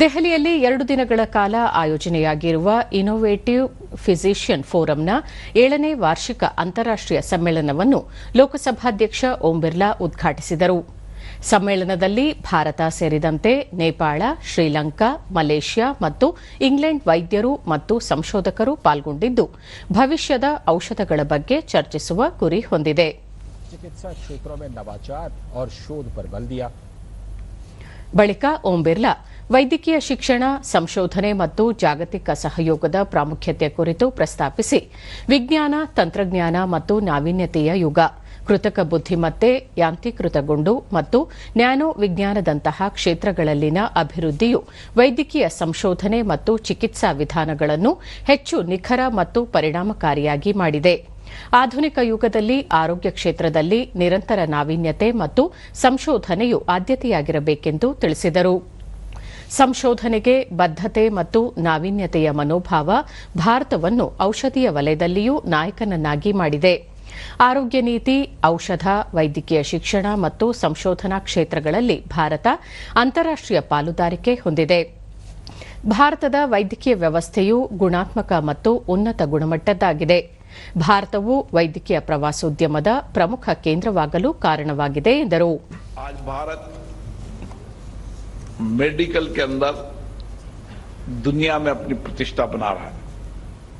ದೆಹಲಿಯಲ್ಲಿ ಎರಡು ದಿನಗಳ ಕಾಲ ಆಯೋಜನೆಯಾಗಿರುವ ಇನೋವೇಟಿವ್ ಫಿಸಿಷಿಯನ್ ಫೋರಂನ ಏಳನೇ ವಾರ್ಷಿಕ ಅಂತಾರಾಷ್ಟೀಯ ಸಮ್ಮೇಳನವನ್ನು ಲೋಕಸಭಾಧ್ಯಕ್ಷ ಓಂ ಬಿರ್ಲಾ ಉದ್ಘಾಟಿಸಿದರು. ಸಮ್ಮೇಳನದಲ್ಲಿ ಭಾರತ ಸೇರಿದಂತೆ ನೇಪಾಳ ಶ್ರೀಲಂಕಾ ಮಲೇಷ್ಯಾ ಮತ್ತು ಇಂಗ್ಲೆಂಡ್ ವೈದ್ಯರು ಮತ್ತು ಸಂಶೋಧಕರು ಪಾಲ್ಗೊಂಡಿದ್ದು ಭವಿಷ್ಯದ ಔಷಧಗಳ ಬಗ್ಗೆ ಚರ್ಚಿಸುವ ಗುರಿ ಹೊಂದಿದೆ. ಬಳಿಕ ಓಂ ಬಿರ್ಲಾ ವೈದ್ಯಕೀಯ ಶಿಕ್ಷಣ, ಸಂಶೋಧನೆ ಮತ್ತು ಜಾಗತಿಕ ಸಹಯೋಗದ ಪ್ರಾಮುಖ್ಯತೆ ಕುರಿತು ಪ್ರಸ್ತಾಪಿಸಿ. ವಿಜ್ಞಾನ, ತಂತ್ರಜ್ಞಾನ ಮತ್ತು ನಾವೀನ್ಯತೆಯ ಯುಗ. ಕೃತಕ ಬುದ್ದಿಮತ್ತೆ ಯಾಂತ್ರೀಕೃತಗೊಂಡು ಮತ್ತು ನ್ಯಾನೋ ವಿಜ್ಞಾನದಂತಹ ಕ್ಷೇತ್ರಗಳಲ್ಲಿನ ಅಭಿವೃದ್ಧಿಯು ವೈದ್ಯಕೀಯ ಸಂಶೋಧನೆ ಮತ್ತು ಚಿಕಿತ್ಸಾ ವಿಧಾನಗಳನ್ನು ಹೆಚ್ಚು ನಿಖರ ಮತ್ತು ಪರಿಣಾಮಕಾರಿಯಾಗಿ ಮಾಡಿದೆ. ಆಧುನಿಕ ಯುಗದಲ್ಲಿ ಆರೋಗ್ಯ ಕ್ಷೇತ್ರದಲ್ಲಿ ನಿರಂತರ ನಾವೀನ್ಯತೆ ಮತ್ತು ಸಂಶೋಧನೆಯು ಆದ್ಯತೆಯಾಗಿರಬೇಕೆಂದು ತಿಳಿಸಿದರು. ಸಂಶೋಧನೆಗೆ ಬದ್ಧತೆ ಮತ್ತು ನಾವೀನ್ಯತೆಯ ಮನೋಭಾವ ಭಾರತವನ್ನು ಔಷಧೀಯ ವಲಯದಲ್ಲಿಯೂ ನಾಯಕನನ್ನಾಗಿ ಮಾಡಿದೆ. ಆರೋಗ್ಯ ನೀತಿ, ಔಷಧ, ವೈದ್ಯಕೀಯ ಶಿಕ್ಷಣ ಮತ್ತು ಸಂಶೋಧನಾ ಕ್ಷೇತ್ರಗಳಲ್ಲಿ ಭಾರತ ಅಂತಾರಾಷ್ಟೀಯ ಪಾಲುದಾರಿಕೆ ಹೊಂದಿದೆ. ಭಾರತದ ವೈದ್ಯಕೀಯ ವ್ಯವಸ್ಥೆಯು ಗುಣಾತ್ಮಕ ಮತ್ತು ಉನ್ನತ ಗುಣಮಟ್ಟದ್ದಾಗಿದೆ. ಭಾರತವು ವೈದ್ಯಕೀಯ ಪ್ರವಾಸೋದ್ಯಮದ ಪ್ರಮುಖ ಕೇಂದ್ರವಾಗಲು ಕಾರಣವಾಗಿದೆ ಎಂದರು. मेडिकल के अंदर दुनिया में अपनी प्रतिष्ठा बना रहा है।